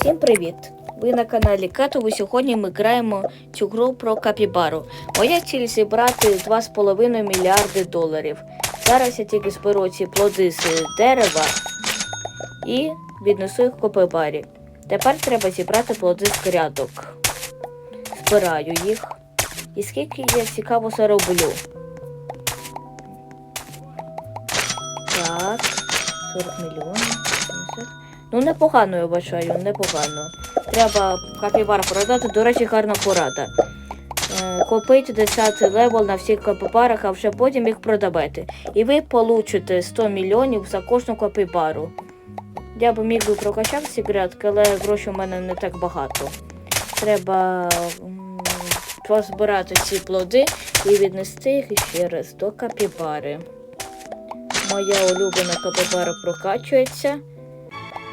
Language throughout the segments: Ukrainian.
Всім привіт! Ви на каналі Катову. Сьогодні ми граємо цю гру про капібару. Моя ціль зібрати 2,5 мільярди доларів. Зараз я тільки зберу ці плоди з дерева і віднесу їх капібарі. Тепер треба зібрати плоди з грядок. Збираю їх. І скільки я цікаво зароблю. Так, 40 мільйонів. 70. Ну, непогано, я вважаю, непогано. Треба капібар продати. До речі, гарна порада. Е, Купити 10 левел на всіх капібарах, а вже потім їх продавати. І ви получите 100 мільйонів за кожну капібару. Я б міг би прокачати ці грядки, але грошей у мене не так багато. Треба позбирати ці плоди і віднести їх ще раз до капібари. Моя улюблена капібара прокачується.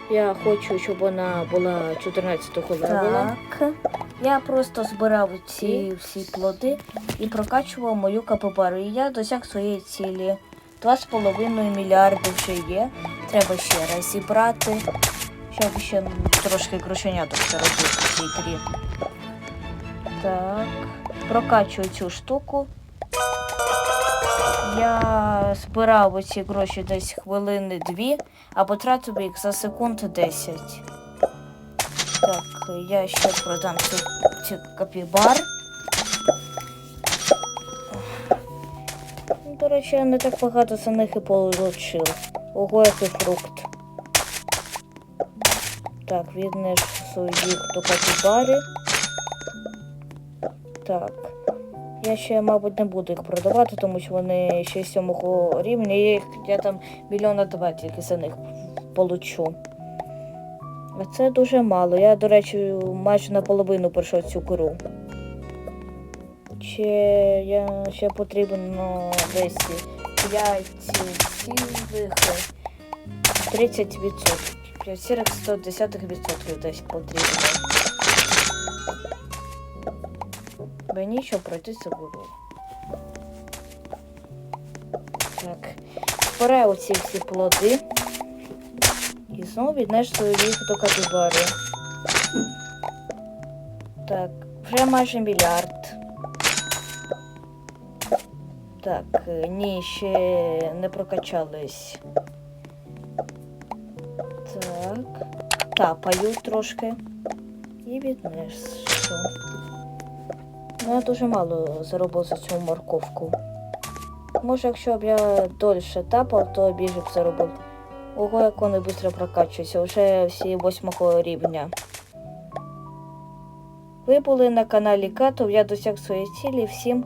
Я хочу, щоб вона була 14-го левела. Так. Я просто збирав ці всі плоди і прокачував мою капібару. І я досяг своєї цілі. 2,5 мільярди вже є. Треба ще раз зібрати, щоб ще трошки грошеняток заробити в цій грі. Так. Прокачую цю штуку. Я збирав оці гроші десь хвилини дві, а потратив їх за секунд 10. Так, я ще продам цю, цю капібар. До речі, я не так багато за них і получив. Ого, який фрукт. Так, віднесу їх до капібари. Так. Я ще, мабуть, не буду їх продавати, тому що вони ще сьомого рівня. Я, їх, я там мільйона два тільки за них получу. А це дуже мало. Я, до речі, майже наполовину пройшов цю гру. Ще я ще потрібно десь 5 цілих 30 відсотків. 5,110% десь потрібно. Мені щоб пройти цю гру. Так. Збираю оці всі плоди. І знову віднесу їх до капібари. Так, вже майже мільярд. Так, ні, ще не прокачались. Так. Тапаю трошки. І віднесу. Ну, я дуже мало заробив за цю морковку. Може, якщо б я дольше тапав, то більше б заробив. Ого, як вони швидко прокачуються, вже всі восьмого рівня. Ви були на каналі Катов, я досяг своєї цілі. Всім